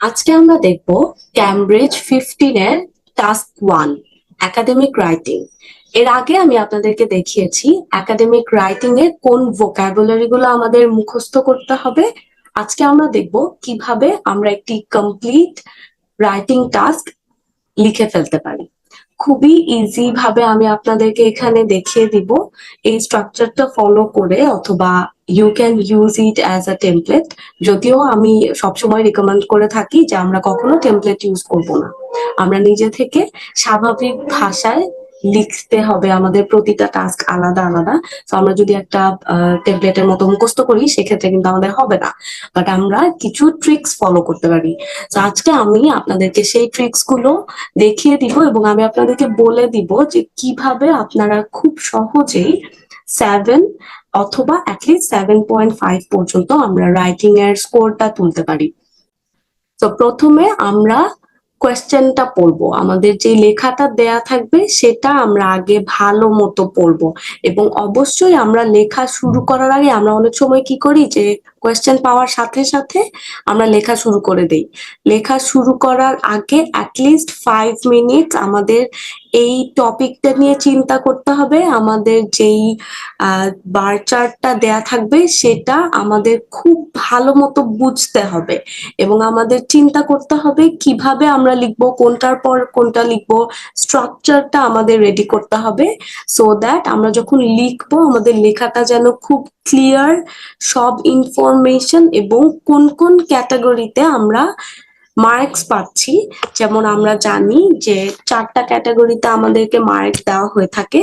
আজকে আমরা দেখব ক্যামব্রিজ ফিফটিন এর টাস্ক ওয়ান একাডেমিক রাইটিং এর আগে আমি আপনাদেরকে দেখিয়েছি একাডেমিক রাইটিং এর কোন ভোকাবুলারি গুলো আমাদের মুখস্থ করতে হবে। আজকে আমরা দেখব কীভাবে আমরা একটি কমপ্লিট রাইটিং টাস্ক লিখে ফেলতে পারি। খুবই ইজি ভাবে আমি আপনাদেরকে এখানে দেখিয়ে দিব। এই স্ট্রাকচারটা ফলো করে অথবা you can use it as a template যদিও আমি সবসময় রিকমেন্ড করে থাকি যে আমরা কখনো টেমপ্লেট ইউজ করব না। আমরা নিজে থেকে স্বাভাবিক ভাষায় লিখতে হবে, আমাদের প্রতিটা টাস্ক আলাদা আলাদা। তো আমরা যদি একটা টেমপ্লেটের মতো মুখস্থ করি, সেক্ষেত্রে কিন্তু আমাদের হবে না। বাট আমরা কিছু ট্রিক্স ফলো করতে পারি। তো আজকে আমি আপনাদেরকে সেই ট্রিক্সগুলো দেখিয়ে দিব এবং আমি আপনাদেরকে বলে দিব যে কীভাবে আপনারা খুব সহজেই সেভেন অথবা অ্যাটলিস্ট সেভেন পয়েন্ট ফাইভ পর্যন্ত আমরা রাইটিং এর স্কোরটা তুলতে পারি। তো প্রথমে আমরা কোয়েশ্চেনটা পড়ব। আমাদের যে লেখাটা দেয়া থাকবে, সেটা আমরা আগে ভালো মতো পড়ব। এবং অবশ্যই আমরা লেখা শুরু করার আগে আমরা অনেক সময় কি করি যে কোয়েশ্চেন পাওয়ার সাথে সাথে আমরা লেখা শুরু করে দেই। লেখা শুরু করার আগে অ্যাটলিস্ট ফাইভ মিনিট আমাদের এই টপিকটা নিয়ে চিন্তা করতে হবে। আমাদের যেই বার চার্টটা দেয়া থাকবে সেটা আমাদের খুব ভালো মতো বুঝতে হবে এবং আমাদের চিন্তা করতে হবে কীভাবে আমরা লিখব, কোনটার পর কোনটা লিখব স্ট্রাকচারটা আমাদের রেডি করতে হবে সো দ্যাট আমরা যখন লিখব আমাদের লেখাটা যেন খুব ক্লিয়ার সব ইনফরমেশন এবং কোন কোন ক্যাটাগরিতে আমরা মার্কস পাচ্ছি। যেমন আমরা জানি যে চারটা ক্যাটাগরিতে আমাদেরকে মার্ক দেওয়া হয়ে থাকে।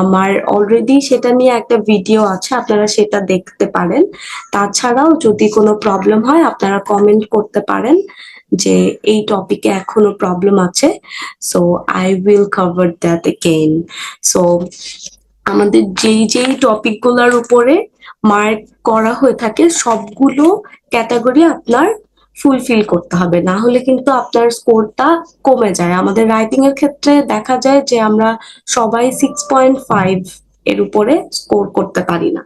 আমার অলরেডি সেটা নিয়ে একটা ভিডিও আছে, আপনারা সেটা দেখতে পারেন। তাছাড়াও যদি কোনো প্রবলেম হয়, আপনারা কমেন্ট করতে পারেন যে এই টপিকে এখনও প্রবলেম আছে। So I will cover that again so আমাদের যেই যেই টপিকগুলোর উপরে মার্ক করা হয়ে থাকে, সবগুলো ক্যাটাগরি আপনার ফুলফিল করতে হবে। না হলে কিন্তু আপনার স্কোরটা কমে যায়। আমাদের রাইটিং এর ক্ষেত্রে দেখা যায় যে আমরা সবাই সিক্স পয়েন্ট ফাইভ এর উপরে স্কোর করতে পারি না।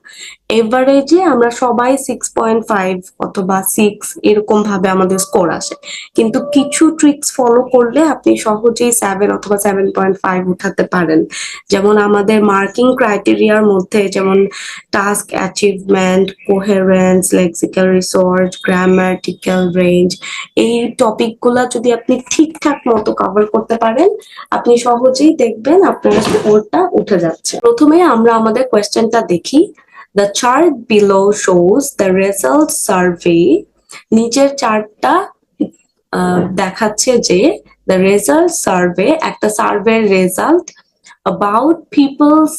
এভারেজে আমরা সবাই সিক্স পয়েন্ট ফাইভ অথবা সিক্স এরকম ভাবে আমাদের স্কোর আসে। কিন্তু কিছু ট্রিক্স ফলো করলে আপনি সহজেই সেভেন অথবা সেভেন পয়েন্ট ফাইভ উঠাতে পারেন। যেমন আমাদের মার্কিং ক্রাইটেরিয়ার মধ্যে যেমন task achievement coherence lexical resource grammatical range এই টপিকগুলো যদি আপনি ঠিকঠাক মতো কভার করতে পারেন, আপনি সহজেই দেখবেন আপনার স্কোরটা উঠে যাচ্ছে। প্রথমে আমরা আমাদের কোয়েশ্চেনটা দেখি। The chart below shows the result survey নিচের চার্টটা দেখাচ্ছে যে দ্য রেজাল্ট সার্ভে একটা সার্ভের result about people's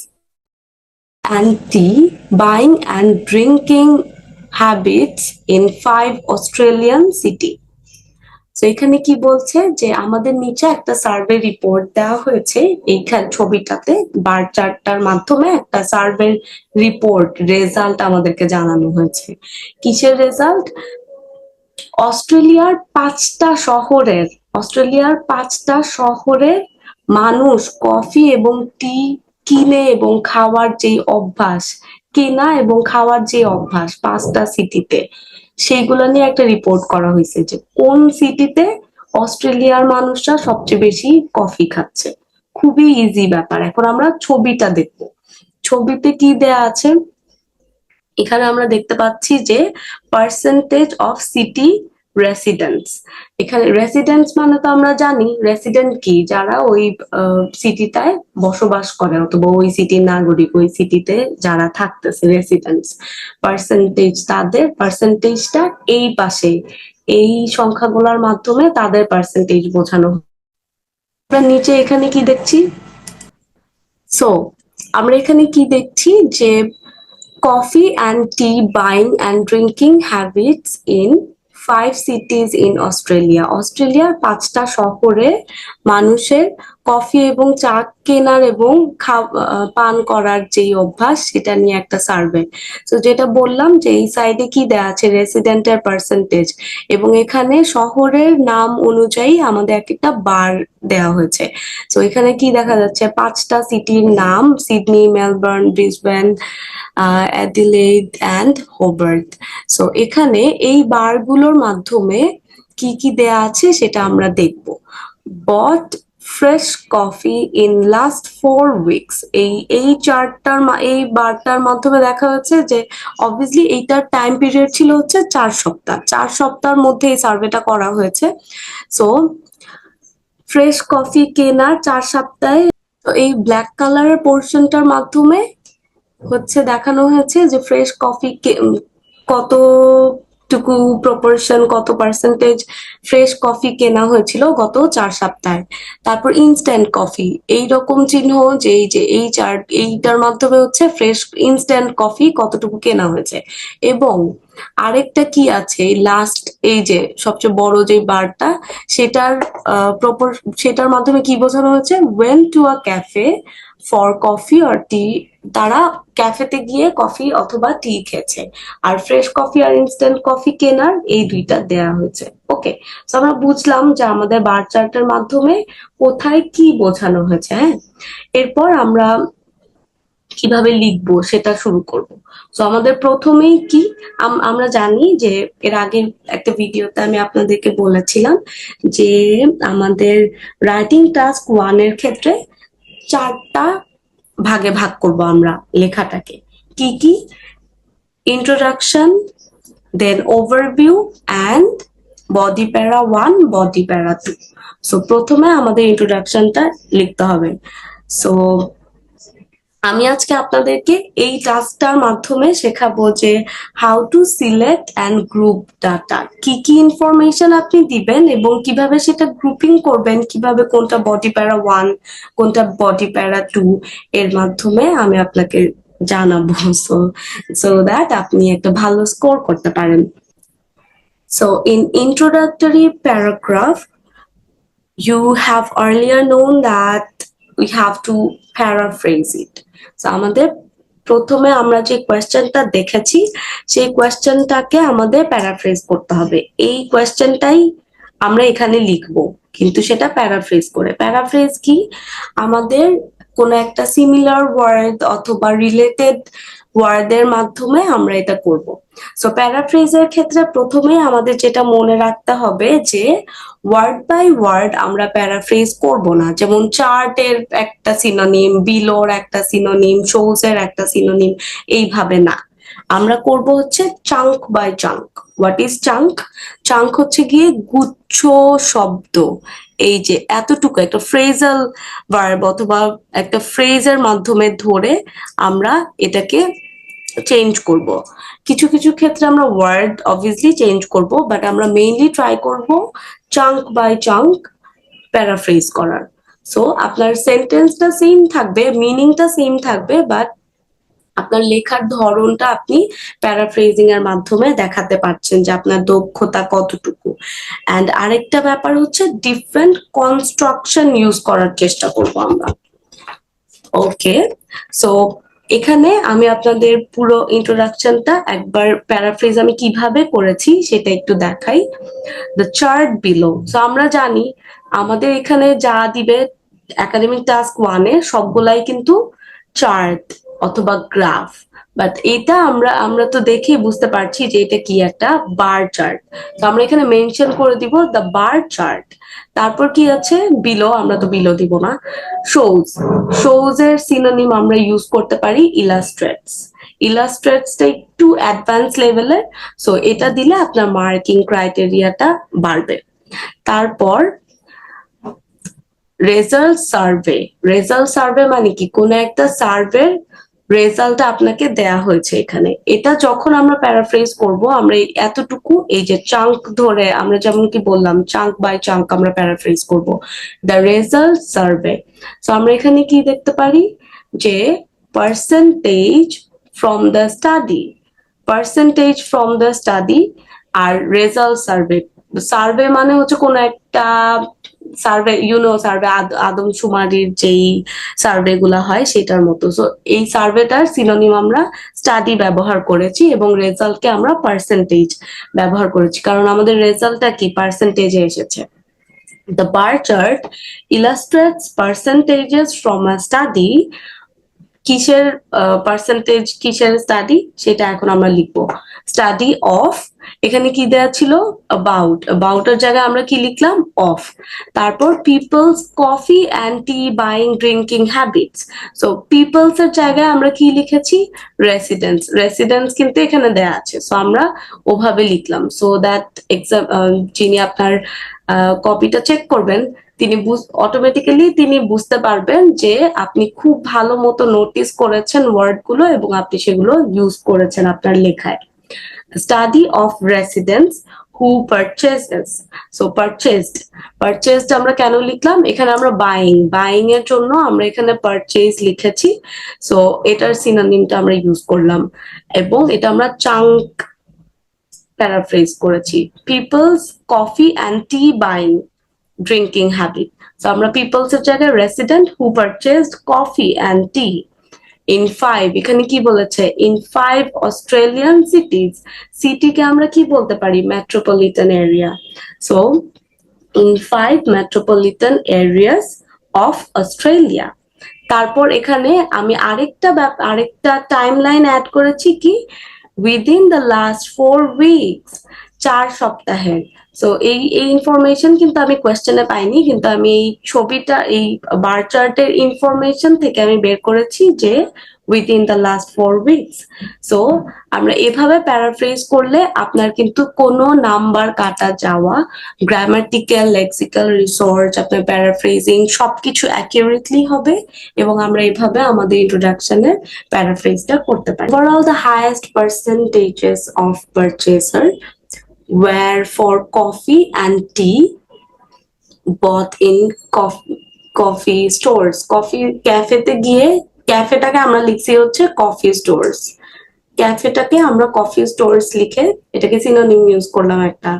and tea buying and drinking habits in five Australian city. তো এখানে কি বলছে যে আমাদের নিচে একটা সার্ভে রিপোর্ট দেওয়া হয়েছে। এইখান ছবিটাতে বার চার্টটার মাধ্যমে একটা সার্ভে রিপোর্ট রেজাল্ট আমাদেরকে জানানো হয়েছে। কিসের রেজাল্ট অস্ট্রেলিয়ার পাঁচটা শহরের, অস্ট্রেলিয়ার পাঁচটা শহরের মানুষ কফি এবং টি কিনে এবং খাওয়ার যে অভ্যাস, কেনা এবং খাওয়ার যে অভ্যাস পাঁচটা সিটিতে সেইগুলো নিয়ে একটা রিপোর্ট করা হয়েছে যে কোন সিটিতে অস্ট্রেলিয়ার মানুষরা সবচেয়ে বেশি কফি খাচ্ছে। খুবই ইজি ব্যাপার। এখন আমরা ছবিটা দেখব। ছবিতে কি দেয়া আছে? এখানে আমরা দেখতে পাচ্ছি যে পার্সেন্টেজ অফ সিটি রেসিডেন্টস এখানে রেসিডেন্টস মানে তো আমরা জানি রেসিডেন্ট কি? যারা ওই সিটিটায় বসবাস করে, অথবা ওই সিটির নাগরিক, ওই সিটিতে যারা থাকতেছে রেসিডেন্টস পার্সেন্টেজ তাদের পার্সেন্টেজটা এই পাশে। এই সংখ্যাগুলোর মাধ্যমে তাদের পার্সেন্টেজ বোঝানো আমরা নিচে এখানে কি দেখছি? সো আমরা এখানে কি দেখছি? যে coffee and tea buying and drinking habits in five cities in Australia অস্ট্রেলিয়ার পাঁচটা শহরে মানুষের কফি এবং চা কেনার এবং পান করার যে অভ্যাস, সেটা নিয়ে একটা সার্ভে। তো যেটা বললাম যে এই সাইডে কি দেয়া আছে? রেসিডেন্টের পার্সেন্টেজ। এবং এখানে শহরের নাম অনুযায়ী আমাদের এক একটা বার দেওয়া হয়েছে। তো এখানে কি দেখা যাচ্ছে? পাঁচটা সিটির নাম, Sydney, Melbourne, Brisbane Adelaide and Hobart. So এখানে এই বারগুলোর মাধ্যমে কি কি দেয়া আছে সেটা আমরা দেখব। Bought fresh coffee in last four weeks এই এই চার্টটার এই বারটার মাধ্যমে দেখা হচ্ছে যে অবভিয়াসলি এইটার টাইম পিরিয়ড ছিল হচ্ছে চার সপ্তাহ। চার সপ্তাহের মধ্যে এই সার্ভেটা করা হয়েছে। সো ফ্রেশ কফি কেনার চার সপ্তাহে, তো এই ব্ল্যাক কালারের পোর্শনটার মাধ্যমে হচ্ছে দেখানো হয়েছে যে ফ্রেশ কফি কতটুকু প্রপোর্শন কত পার্সেন্টেজ ফ্রেশ কফি কেনা হয়েছিল গত চার সপ্তাহে? তারপর ইনস্ট্যান্ট কফি এই রকম চিহ্ন যে এই যে এই চার, এইটার মাধ্যমে হচ্ছে ফ্রেশ ইনস্ট্যান্ট কফি কতটুকু কেনা হয়েছে? এবং আরেকটা কি আছে? লাস্ট এই যে সবচেয়ে বড় যে বারটা, সেটার প্রপর সেটার মাধ্যমে কি বোঝানো হয়েছে? Went to a cafe for coffee or tea তারা ক্যাফেতে গিয়ে কফি অথবা টি খেয়েছে। আর ফ্রেশ কফি আর ইনস্ট্যান্ট কফি কেনার এই দুইটা দেয়া হয়েছে। ওকে তো আমরা বুঝলাম যে আমাদের বার চার্টের মাধ্যমে কোথায় কি বোঝানো হয়েছে হ্যাঁ? এরপর আমরা কীভাবে লিখব সেটা শুরু করব। তো আমাদের প্রথমেই কি আমরা জানি যে এর আগের একটা ভিডিওতে আমি আপনাদেরকে বলেছিলাম যে আমাদের রাইটিং টাস্ক ওয়ানের ক্ষেত্রে চারটা ভাগে ভাগ করব আমরা লেখাটাকে। কি কি? Introduction then overview and body para one body para two so প্রথমে আমাদের ইন্ট্রোডাকশনটা লিখতে হবে। সো আমি আজকে আপনাদেরকে এই টাস্কটার মাধ্যমে শেখাবো যে how to select and group data কি কি ইনফরমেশন আপনি দিবেন এবং কীভাবে সেটা গ্রুপিং করবেন, কীভাবে কোনটা বডি প্যারা ওয়ান কোনটা বডি প্যারা টু এর মাধ্যমে আমি আপনাকে জানাব। সো সো দ্যাট আপনি একটা ভালো স্কোর করতে পারেন। So in introductory paragraph you have earlier known that we have to paraphrase it আমাদের প্রথমে আমরা যে কোয়েশ্চেনটা দেখেছি, সেই কোয়েশ্চেনটাকে আমাদের প্যারাফ্রেজ করতে হবে। এই কোয়েশ্চেনটাই আমরা এখানে লিখব, কিন্তু সেটা প্যারাফ্রেজ করে। প্যারাফ্রেজ কি? আমাদের কোনো একটা সিমিলার ওয়ার্ড অথবা রিলেটেড ওয়ার্ডের মাধ্যমে আমরা এটা করব। সো প্যারাফ্রেজের ক্ষেত্রে প্রথমে আমাদের যেটা মনে রাখতে হবে যে ওয়ার্ড বাই ওয়ার্ড আমরা প্যারাফ্রেজ করব না। যেমন চার্টের একটা সিনোনিম বিলোর একটা সিনোনিম শোজ এর একটা সিনোনিম এইভাবে না। আমরা করব হচ্ছে chunk by chunk what is chunk chunk হচ্ছে গিয়ে গুচ্ছ শব্দ। এই যে এতটুকু একটা ফ্রেজাল ভার্ব অথবা একটা ফ্রেজের মাধ্যমে ধরে আমরা এটাকে চেঞ্জ করব। কিছু কিছু ক্ষেত্রে আমরা ওয়ার্ড অবভিয়াসলি চেঞ্জ করব বাট আমরা মেইনলি ট্রাই করব চাঙ্ক বাই চাঙ্ক প্যারাফ্রেজ করার। সো আপনার সেন্টেন্সটা সেম থাকবে মিনিংটা সেম থাকবে বাট আপনার লেখার ধরনটা আপনি প্যারাফ্রেজিং এর মাধ্যমে দেখাতে পারছেন যে আপনার দক্ষতা কতটুকু। অ্যান্ড আরেকটা ব্যাপার হচ্ছে ডিফারেন্ট কনস্ট্রাকশন ইউজ করার চেষ্টা করব আমরা। ওকে সো এখানে আমি আপনাদের পুরো ইন্ট্রোডাকশনটা একবার প্যারাফ্রেজ আমি কীভাবে করেছি সেটা একটু দেখাই। দ্য চার্ট বিলো সো আমরা জানি আমাদের এখানে যা দিবে একাডেমিক টাস্ক ওয়ানে সবগুলাই কিন্তু চার্ট অথবা গ্রাফ বাট এটা আমরা আমরা তো দেখে বুঝতে পারছি যে এটা কি একটা বার চার্ট তো আমরা এখানে মেনশন করে দিব দ্য বার চার্ট তারপর কি আছে? বিলো আমরা তো বিলো দিব না। শোজ শোজ এর সিনোনিম আমরা ইউজ করতে পারি ইলাস্ট্রেটস ইলাস্ট্রেটসটা একটু অ্যাডভান্স লেভেলের সো এটা দিলে আপনার মার্কিং ক্রাইটেরিয়াটা বাড়বে। তারপর রেজাল্ট সার্ভে। রেজাল্ট সার্ভে মানে কি? কোনো একটা সার্ভের রেজাল্টটা আপনাকে দেয়া হয়েছে এখানে। এটা যখন আমরা প্যারাফ্রেজ করব, আমরা এতটুকু, এই যে চাঙ্ক ধরে আমরা যেমন কি বললাম, চাঙ্ক বাই চাঙ্ক আমরা প্যারাফ্রেজ করব। The result survey. তো আমরা এখানে কি দেখতে পারি? যে percentage from the study percentage from the study R result survey. Survey মানে হচ্ছে কোনো একটা সার্ভে ইউনো সার্ভে আদম সুমারির যেই সার্ভে গুলা হয় সেটার মতো। সো এই সার্ভেটার সিনোনিম আমরা স্টাডি ব্যবহার করেছি এবং রেজাল্ট কে আমরা পার্সেন্টেজ ব্যবহার করেছি। কারণ আমাদের রেজাল্টটা কি? পার্সেন্টেজে এসেছে। The bar chart illustrates percentages from a study কিসের পার্সেন্টেজ কিসের স্টাডি সেটা এখন আমরা লিখব। স্টাডি অফ এখানে কি দেওয়া ছিল? অ্যাবাউট অ্যাবাউটের জায়গায় আমরা কি লিখলাম? অফ তারপর people's coffee and tea buying drinking habits so people's এর জায়গায় আমরা কি লিখেছি? রেসিডেন্স রেসিডেন্স কিন্তু এখানে দেয়া আছে। সো আমরা ওভাবে লিখলাম। সো দ্যাট এক্সাম যিনি আপনার কপিটা চেক করবেন তিনি অটোমেটিক্যালি তিনি বুঝতে পারবেন যে আপনি খুব ভালো মতো নোটিস করেছেন ওয়ার্ডগুলো এবং আপনি সেগুলো ইউজ করেছেন আপনার লেখায়। Study of residence who purchases so purchased purchased আমরা কেন লিখলাম? এখানে আমরা বাইং বাইং এর জন্য আমরা এখানে পারচেজ লিখেছি। সো এটার সিনোনিমটা আমরা ইউজ করলাম এবং এটা আমরা চাঙ্ক প্যারাফ্রেজ করেছি। People's coffee and tea buying drinking habit so আমরা পিপলস এর জায়গায় resident who purchased coffee and tea in five এখানে কি বলেছে? ইন ফাইভ অস্ট্রেলিয়ান সিটিজ সিটিকে আমরা কি বলতে পারি? Metropolitan area so in five metropolitan areas of Australia তারপর এখানে আমি আরেকটা আরেকটা টাইম লাইন অ্যাড করেছি কি? Within the last four weeks চার সপ্তাহের। সো এই এই ইনফরমেশন কিন্তু আমি কোয়েশ্চেনে পাইনি, কিন্তু আমি এই ছবিটা, এই বার চার্টের ইনফরমেশন থেকে আমি বের করেছি যে within the last four weeks so আমরা এভাবে প্যারাফ্রেজ করলে আপনার কিন্তু কোনো নাম্বার কাটা যাওয়া গ্রামাটিক্যাল লেক্সিক্যাল রিসোর্স আপনার প্যারাফ্রেজিং সবকিছু অ্যাকিউরেটলি হবে এবং আমরা এভাবে আমাদের ইন্ট্রোডাকশনের প্যারাফ্রেজটা করতে পারি। Overall the highest percentages of purchaser were for coffee and tea bought in coffee coffee stores. Coffee ক্যাফেতে গিয়ে ক্যাফেটাকে আমরা লিখছি হচ্ছে কফি স্টোরস ক্যাফেটাকে আমরা কফি স্টোরস লিখে, এটাকে সিনোনিম ইউজ করলাম একটা।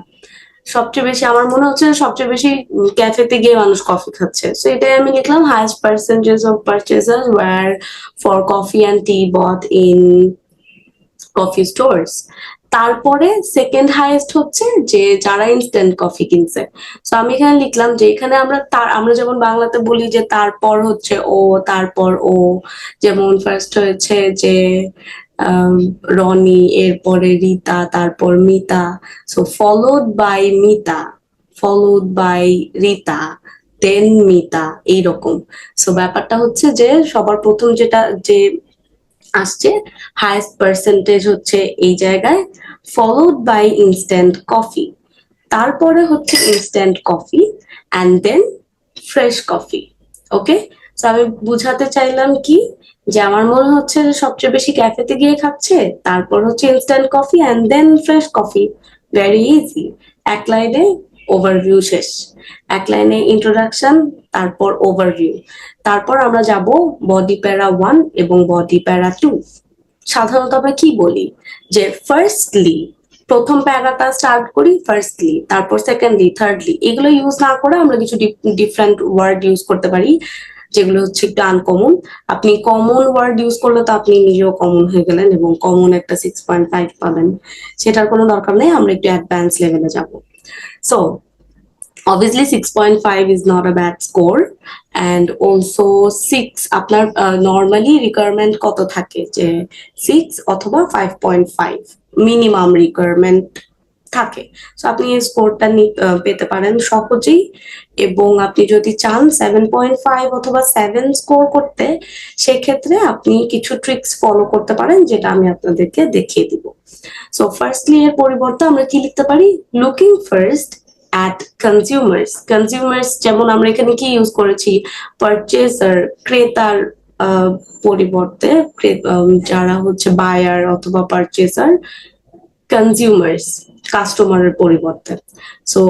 সবচেয়ে বেশি, আমার মনে হচ্ছে সবচেয়ে বেশি ক্যাফেতে গিয়ে মানুষ কফি খাচ্ছে। সো এটাই আমি লিখলাম highest percentage of purchaser were for coffee and tea bought in coffee stores তারপরে সেকেন্ড হাইয়েস্ট হচ্ছে যে যারা ইনস্ট্যান্ট কফি কিনছে। সো আমি এখানে লিখলাম যে এখানে আমরা তার, আমরা যেমন বাংলাতে বলি যে তারপর হচ্ছে ও, তারপর ও, যেমন ফার্স্ট হয়েছে যে রনি, এরপরে রিতা, তারপর Mita. So followed by Mita followed by Rita then Mita, এইরকম। সো ব্যাপারটা হচ্ছে যে সবার প্রথম যেটা, যে আসছে হাইয়েস্ট পার্সেন্টেজ হচ্ছে এই জায়গায় ফলোড বাই ইনস্ট্যান্ট কফি তারপরে হচ্ছে instant coffee and then fresh coffee okay তো আমি বুঝাতে চাইলাম কি? যে আমার মনে হচ্ছে যে সবচেয়ে বেশি ক্যাফেতে গিয়ে খাচ্ছে, তারপর হচ্ছে instant coffee and then fresh coffee very easy এক লাইনে ওভারভিউ শেষ। এক লাইনে ইন্ট্রোডাকশন তারপর ওভারভিউ তারপর আমরা যাব বডি প্যারা ওয়ান এবং বডি প্যারা টু সাধারণত আমরা কি বলি? যে ফার্স্টলি প্রথম প্যারাটা স্টার্ট করি ফার্স্টলি তারপর সেকেন্ডলি থার্ডলি এগুলো ইউজ না করে আমরা কিছু ডিফারেন্ট ওয়ার্ড ইউজ করতে পারি, যেগুলো হচ্ছে একটু আনকমন আপনি কমন ওয়ার্ড ইউজ করলে তো আপনি নিজেও কমন হয়ে গেলেন এবং কমন একটা সিক্স পয়েন্ট ফাইভ পাবেন। সেটার কোনো দরকার নেই, আমরা একটু অ্যাডভান্স লেভেলে যাব। so obviously 6.5 is not a bad score and also 6 আপনার নর্মালি রিকোয়ারমেন্ট কত থাকে যে 6 অথবা 5.5 মিনিমাম রিকোয়ারমেন্ট থাকে। সো আপনি এই স্কোরটা পেতে পারেন সহজেই। এবং আপনি যদি চান 7.5 অথবা 7 স্কোর করতে, সেক্ষেত্রে আপনি কিছু ট্রিক্স ফলো করতে পারেন, যেটা আমি আপনাদেরকে দেখিয়ে দিব। সো ফার্স্টলি এর পরিবর্তে আমরা কি লিখতে পারি? Looking first at consumers consumers যেমন আমরা এখানে কি ইউজ করেছি? পারচেজার ক্রেতার পরিবর্তে যারা হচ্ছে বায়ার অথবা পারচেজার কনজিউমার্স কাস্টমারের পরিবর্তে so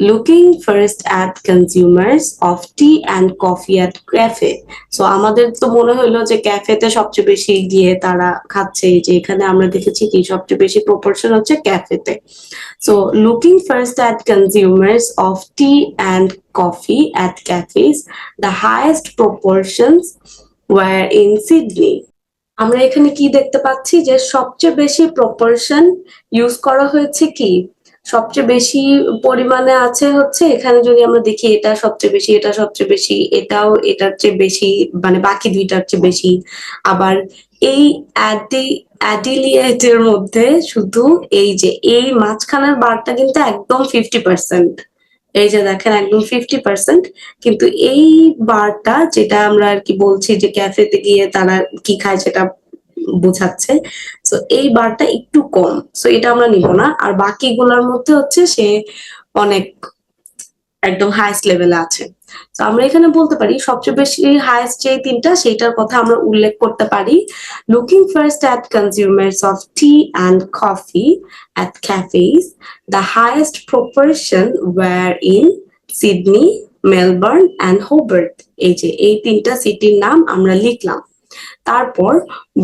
looking first at consumers of tea and coffee at cafe so আমাদের তো মনে হলো যে ক্যাফেতে সবচেয়ে বেশি গিয়ে তারা খাচ্ছে। যে এখানে আমরা দেখেছি কি সবচেয়ে বেশি প্রপোর্শন হচ্ছে ক্যাফেতে so looking first at consumers of tea and coffee at cafes the highest proportions were in Sydney. আমরা এখানে কি দেখতে পাচ্ছি? যে সবচেয়ে বেশি প্রপোর্শন ইউজ করা হয়েছে কি? সবচেয়ে বেশি পরিমাণে আছে হচ্ছে, এখানে যদি আমরা দেখি এটা সবচেয়ে বেশি, এটা সবচেয়ে বেশি, এটাও এটার চেয়ে বেশি মানে বাকি দুইটার চেয়ে বেশি। আবার এই অ্যাডি, অ্যাডিলিয়েটের মধ্যে শুধু এই যে, এই মাঝখানের বারটা কিন্তু একদম ফিফটি পার্সেন্ট এই যে দেখেন, একদম ফিফটি পার্সেন্ট কিন্তু এই বারটা যেটা আমরা আর কি বলছি যে ক্যাফেতে গিয়ে তারা কি খায় সেটা বোঝাচ্ছে। তো এই বারটা একটু কম। সো এটা আমরা নিব না। আর বাকিগুলোর মধ্যে হচ্ছে সে অনেক একদম হাইস্ট লেভেলে আছে। তো আমরা এখানে বলতে পারি, সবচেয়ে বেশি হাইস্ট যে তিনটা, সেইটার কথা আমরা উল্লেখ করতে পারি। Looking first at consumers of tea and coffee at cafes the highest proportion were in Sydney Melbourne and Hobart এই যে, এই তিনটা সিটির নাম আমরা লিখলাম। তারপর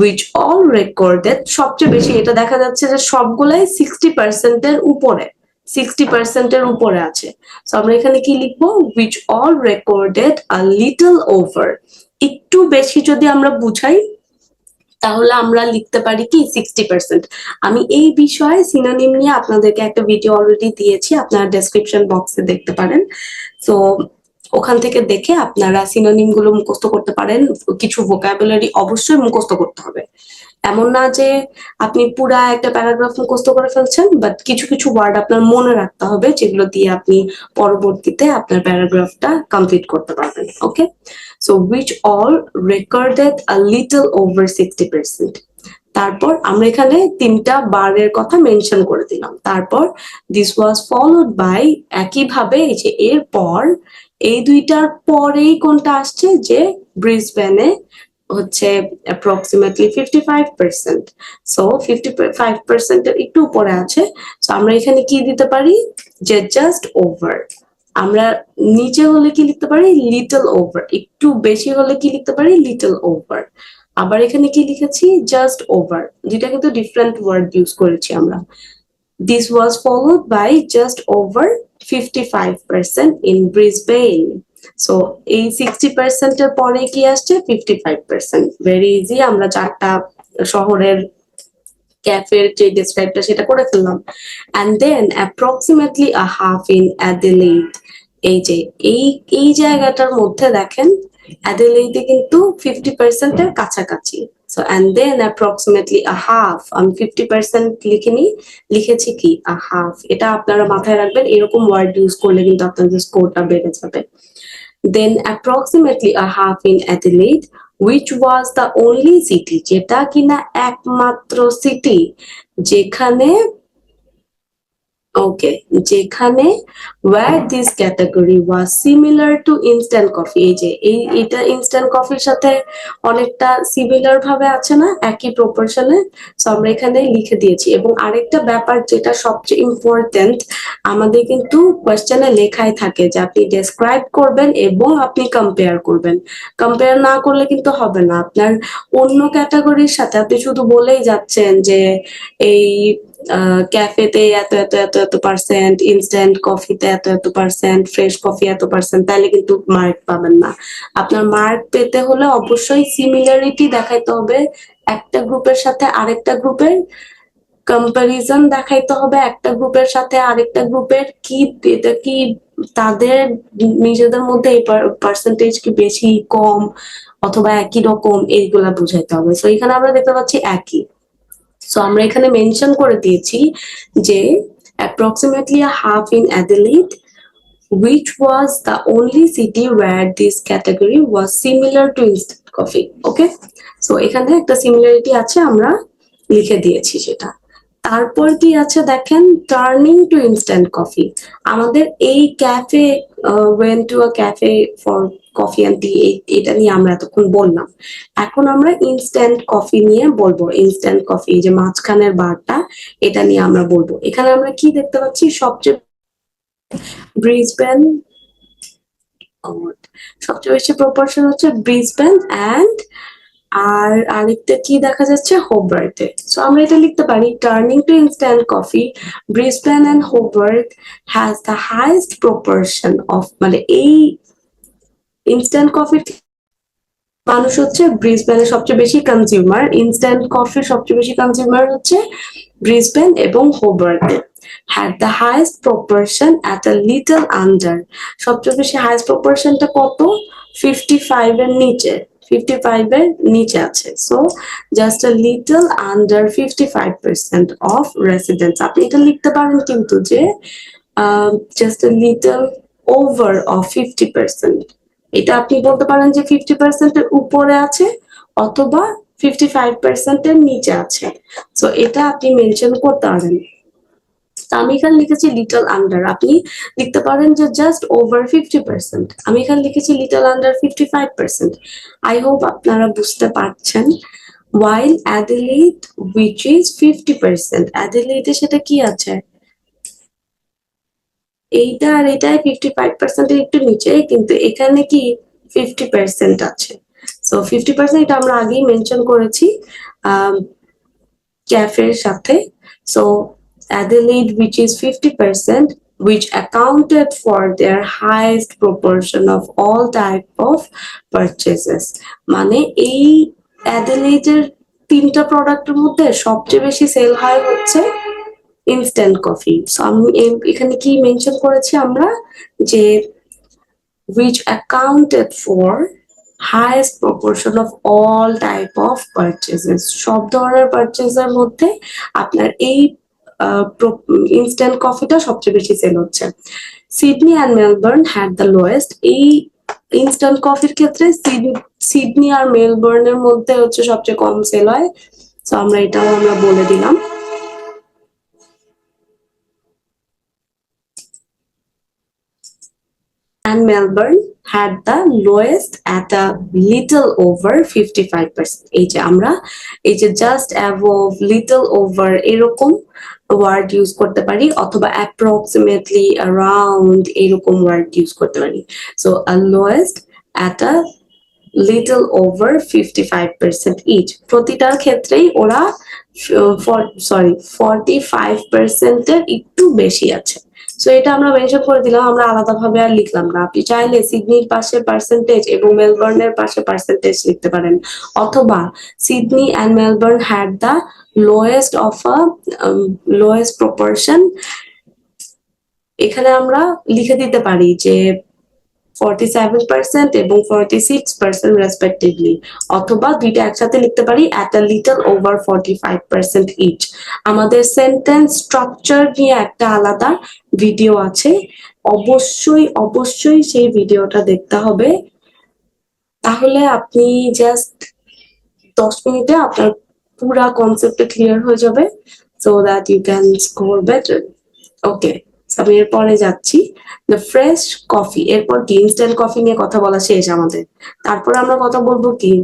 উইচ অল রেকর্ডেড সবচেয়ে বেশি এটা দেখা যাচ্ছে যে সবগুলাই সিক্সটি পার্সেন্টের উপরে। সিক্সটি পার্সেন্টের উপরে আছে। তো আমরা এখানে কি লিখব? Which all recorded a little over একটু বেশি যদি আমরা বুঝাই, তাহলে আমরা লিখতে পারি কি? সিক্সটি পার্সেন্ট আমি এই বিষয়ে সিনোনিম নিয়ে আপনাদেরকে একটা ভিডিও অলরেডি দিয়েছি, আপনারা ডেসক্রিপশন বক্সে দেখতে পারেন। তো ওখান থেকে দেখে আপনারা সিনোনিমগুলো মুখস্থ করতে পারেন, কিছু ভোকাবুলারি অবশ্যই মুখস্থ করতে হবে। এমন না যে আপনি পুরা একটা প্যারাগ্রাফ মুখস্থ করে ফেলছেন বাট কিছু কিছু ওয়ার্ড আপনার মনে রাখতে হবে, যেগুলো দিয়ে আপনি পরবর্তীতে আপনার প্যারাগ্রাফটা কমপ্লিট করতে পারবেন okay so which all recorded a little over sixty percent তারপর আমরা এখানে তিনটা বারের কথা মেনশন করে দিলাম। তারপর দিস ওয়াজ ফলোড বাই একইভাবে এই যে এরপর এই দুইটার পরেই কোনটা আসছে? যে ব্রিসবেনে হচ্ছে approximately fifty five percent so fifty five পার্সেন্টের একটু উপরে আছে। সো আমরা এখানে কি দিতে পারি? যে জাস্ট ওভার আমরা নিচে হলে কি লিখতে পারি? লিটল ওভার একটু বেশি হলে কি লিখতে পারি? লিটল ওভার আবার এখানে কি লিখেছি? জাস্ট ওভার যেটা কিন্তু ডিফারেন্ট ওয়ার্ড ইউজ করেছি আমরা। This was followed by just over fifty five percent in Brisbane so এই সিক্সটি পার্সেন্টের পরে কি আসছে? Fifty five percent very easy আমরা চারটা শহরের ক্যাফের যে ডিসক্রাইবটা সেটা করে ফেললাম। And then approximately a half in Adelaide এই যে, এই এই জায়গাটার মধ্যে দেখেন অ্যাডিলেইডে কিন্তু ফিফটি পার্সেন্টের কাছাকাছি। So and then approximately a half আমি ফিফটি পার্সেন্ট লিখিনি, লিখেছি কি? আ হাফ এটা আপনারা মাথায় রাখবেন, এরকম ওয়ার্ড ইউজ করলে কিন্তু আপনাদের স্কোরটা বেড়ে যাবে। Then approximately a half in Adelaide which was the only city যেটা কিনা একমাত্র সিটি যেখানে ওকে যেখানে were this category was similar to instant coffee এই যে, এই, এটা ইনস্ট্যান্ট কফির সাথে অনেকটা সিমিলার ভাবে আছে না? একই প্রপোর্শনে সো আমরা এখানে লিখে দিয়েছি। এবং আরেকটা ব্যাপার যেটা সবচেয়ে ইম্পর্টেন্ট আমাদের কিন্তু কোয়েশ্চেনে লেখাই থাকে যে আপনি ডেসক্রাইব করবেন এবং আপনি কম্পেয়ার করবেন। কম্পেয়ার না করলে কিন্তু হবে না। আপনার অন্য ক্যাটাগরির সাথে আপনি শুধু বলেই যাচ্ছেন যে এই ক্যাফেতে এত এত এত এত পার্সেন্ট ইনস্ট্যান্ট কফিতে এত এত পার্সেন্ট ফ্রেশ কফি এত পার্সেন্ট তাহলে কিন্তু মার্ক পাবেন না। আপনার মার্ক পেতে হলে অবশ্যই সিমিলারিটি দেখাইতে হবে। একটা গ্রুপের সাথে আরেকটা গ্রুপের কম্পারিজন দেখাইতে হবে একটা গ্রুপের সাথে আরেকটা গ্রুপের কি, এটা কি তাদের নিজেদের মধ্যে এই পার্সেন্টেজ কি বেশি কম অথবা একই রকম, এইগুলা বুঝাইতে হবে। তো এখানে আমরা দেখতে পাচ্ছি একই। সো আমরা এখানে মেনশন করে দিয়েছি যে approximately half in Adelaide which was the only city where this category was similar to instant coffee okay so, এখানে একটা সিমিলারিটি আছে, আমরা লিখে দিয়েছি সেটা। তারপর কি আছে দেখেন? টার্নিং টু ইনস্ট্যান্ট কফি আমাদের এই cafe went to a cafe for coffee and tea এটা নিয়ে আমরা এতক্ষণ বললাম। এখন আমরা ইনস্ট্যান্ট কফি নিয়ে বলব। ইনস্ট্যান্ট কফি যে মাঝখানের বারটা এটা নিয়ে আমরা বলব। এখানে আমরা কি দেখতে পাচ্ছি? সবচেয়ে ব্রিসবেন সবচেয়ে বেশি প্রপোর্শন হচ্ছে ব্রিসবেন অ্যান্ড আর আরেকটা কি দেখা যাচ্ছে? হোবার্টে সো আমরা এটা লিখতে পারি turning to instant coffee Brisbane and Hobart has the highest proportion of মানে এই ইনস্ট্যান্ট কফির মানুষ হচ্ছে ব্রিসবেনের সবচেয়ে বেশি কনজিউমার ইনস্ট্যান্ট কফির সবচেয়ে বেশি কনজিউমার হচ্ছে ব্রিসবেন এবং হোবার্টে had the highest proportion at a little under সবচেয়ে বেশি হাইস্ট প্রপোর্শনটা কত? ফিফটি ফাইভ এর নিচে। ফিফটি ফাইভ এর নিচে আছে। So just a little under fifty five percent of residents আপনি এটা লিখতে পারেন কিন্তু যে just a little over of fifty percent এটা আপনি বলতে পারেন যে ফিফটি পার্সেন্টের উপরে আছে অথবা ফিফটি ফাইভ পার্সেন্টের নিচে আছে। সো এটা আপনি মেনশন করতে পারেন। আমি এখানে লিখেছি লিটল আন্ডার আপনি লিখতে পারেন যে জাস্ট ওভার ফিফটি পার্সেন্ট আমি এখানে লিখেছি little under fifty five percent I hope আপনারা বুঝতে পারছেন। While Adelaide which is fifty percent অ্যাডিলেডে সেটা কি আছে? এইটা আর এটা ফিফটি ফাইভ পার্সেন্টের একটু নিচে কিন্তু এখানে কি ফিফটি পার্সেন্ট আছে সো ফিফটি পার্সেন্ট এটা আমরা আগেই মেনশন করেছি ক্যাফের সাথে so Adelaide, which is 50%, which accounted for their highest proportion of all type of purchases. মানে এই অ্যাডিলেডের তিনটা প্রোডাক্টের মধ্যে সবচেয়ে বেশি সেল হয় হচ্ছে ইনস্ট্যান্ট কফি সো আমি এখানে কি মেনশন করেছি আমরা? যে which accounted for highest proportion of all type of purchases. সব ধরনের পারচেজের মধ্যে আপনার এই ইনস্ট্যান্ট কফিটা সবচেয়ে বেশি সেল হচ্ছে। Sydney and Melbourne had the lowest এই ইনস্ট্যান্ট কফির ক্ষেত্রে সিড- সিডনি আর মেলবোর্নের মধ্যে হচ্ছে সবচেয়ে কম সেল হয়। তো আমরা এটাও আমরা বলে দিলাম। And Melbourne had the lowest at a little over 55% এই যে আমরা, এই যে জাস্ট অ্যাভভ লিটল ওভার এরকম ওয়ার্ড ইউজ করতে পারি, অথবা অ্যাপ্রক্সিমেটলি অ্যারাউন্ড এরকম ওয়ার্ড ইউজ করতে পারি। Lowest at a little over fifty five percent each প্রতিটার ক্ষেত্রেই ওরা সরি ফর্টি ফাইভ পার্সেন্টের একটু বেশি আছে। সো এটা আমরা মেনশন করে দিলাম, আমরা আলাদাভাবে আর লিখলাম না। আপনি চাইলে সিডনির পাশে পার্সেন্টেজ এবং মেলবোর্নের পাশে পার্সেন্টেজ লিখতে পারেন। অথবা Sydney and Melbourne had the lowest of a lowest proportion এখানে আমরা লিখে দিতে পারি যে ফর্টি সেভেন পার্সেন্ট এবং ফর্টি সিক্স পার্সেন্ট রেসপেক্টিভলি অথবা দুইটা একসাথে লিখতে পারি little over forty five percent each আমাদের সেন্টেন্স স্ট্রাকচার নিয়ে একটা আলাদা ভিডিও আছে। অবশ্যই অবশ্যই সেই ভিডিওটা দেখতে হবে। তাহলে আপনি জাস্ট দশ মিনিটে আপনার পুরা কনসেপ্টটা ক্লিয়ার হয়ে যাবে so that you can score better okay আমি এরপরে যাচ্ছি। দ্য ফ্রেশ কফি এরপর কি ইনস্ট্যান্ট কফি নিয়ে কথা বলা শেষ আমাদের। তারপরে আমরা কথা বলব কি?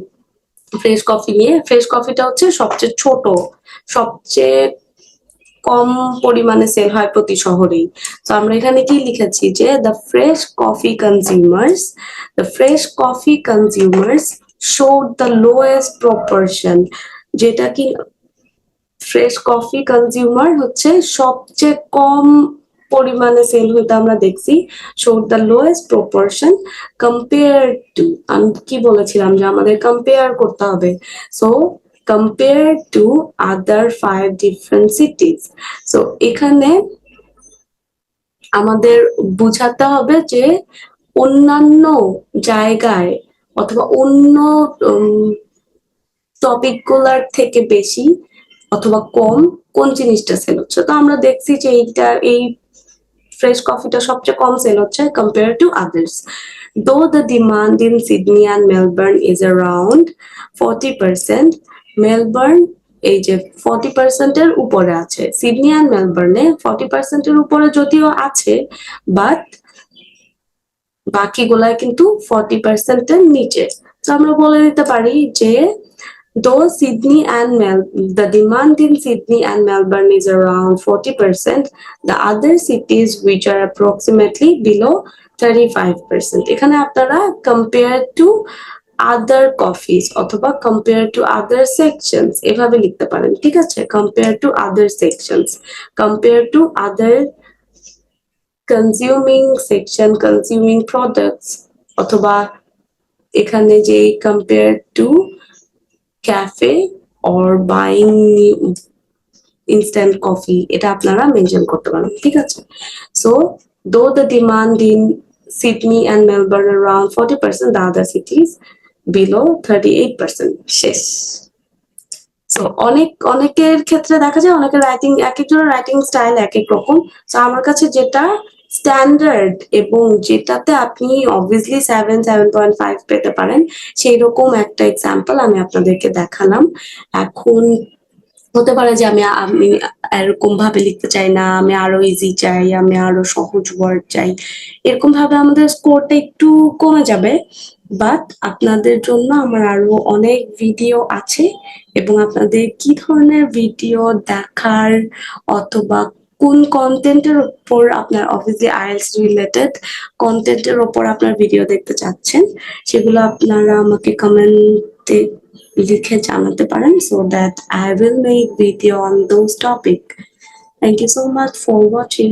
ফ্রেশ কফি নিয়ে। ফ্রেশ কফিটা হচ্ছে সবচেয়ে ছোট, সবচেয়ে কম পরিমাণে সেল হয় প্রতি শহরেই। তো আমরা এখানে কি লিখেছি যে the fresh coffee consumers the fresh coffee consumers showed the lowest proportion যেটা কি? ফ্রেশ কফি কনজিউমার হচ্ছে সবচেয়ে কম পরিমাণে সেল হইতে আমরা দেখছি showed the lowest proportion compare to আমি কি বলেছিলাম যে আমাদের কম্পেয়ার করতে হবে। So compare to other five different cities so এখানে আমাদের বুঝাতে হবে যে অন্যান্য জায়গায় অথবা অন্য টপিকগুলার থেকে বেশি অথবা কম কোন জিনিসটা সেল হচ্ছে। তো আমরা দেখছি যে এইটা, এই ফ্রেশ কফিটা সবচেয়ে কম সেল হচ্ছে compare to others though the demand in Sydney and Melbourne is around forty percent Melbourne এই যে ফর্টি পার্সেন্টের উপরে আছে। সিডনি অ্যান্ড মেলবার্নে ফর্টি পার্সেন্টের উপরে যদিও আছে বাট বাকিগুলা কিন্তু ফর্টি পার্সেন্টের নিচে। তো আমরা বলে দিতে পারি যে Though Sydney and Mel, the demand in Sydney and Melbourne is around 40%, the other cities which are approximately below 35%. এখানে আপনারা compare to other coffees অথবা compare to other sections এভাবে লিখতে পারেন ঠিক আছে compare to other sections compare to other consuming section consuming products অথবা এখানে যে compare to or buying new, instant coffee এটা আপনারা মেনশন করতে পারেন ঠিক আছে? So though the demand in Sydney and Melbourne around forty percent the other cities below thirty eight percent শেষ। সো অনেক অনেকের ক্ষেত্রে দেখা যায় অনেকের রাইটিং এক একজনের রাইটিং স্টাইল এক এক রকম। তো আমার কাছে যেটা স্ট্যান্ডার্ড এবং যেটাতে আপনি obviously seven seven point five পেতে পারেন সেই রকম একটা এক্সাম্পল আমি আপনাদেরকে দেখালাম। এখন হতে পারে যে আমি আমি এরকম ভাবে লিখতে চাই না, আমি আরও ইজি চাই, আমি আরও সহজ ওয়ার্ড চাই। এরকম ভাবে আমাদের স্কোরটা একটু কমে যাবে বাট আপনাদের জন্য আমার আরও অনেক ভিডিও আছে এবং আপনাদের কি ধরনের ভিডিও দেখার অথবা কোন কন্টেন্টের উপর আপনার অবভিয়াসলি আইএলস রিলেটেড কন্টেন্টের উপর আপনার ভিডিও দেখতে চাচ্ছেন, সেগুলো আপনারা আমাকে কমেন্টে লিখে জানাতে পারেন so that I will make video on those topic thank you so much for watching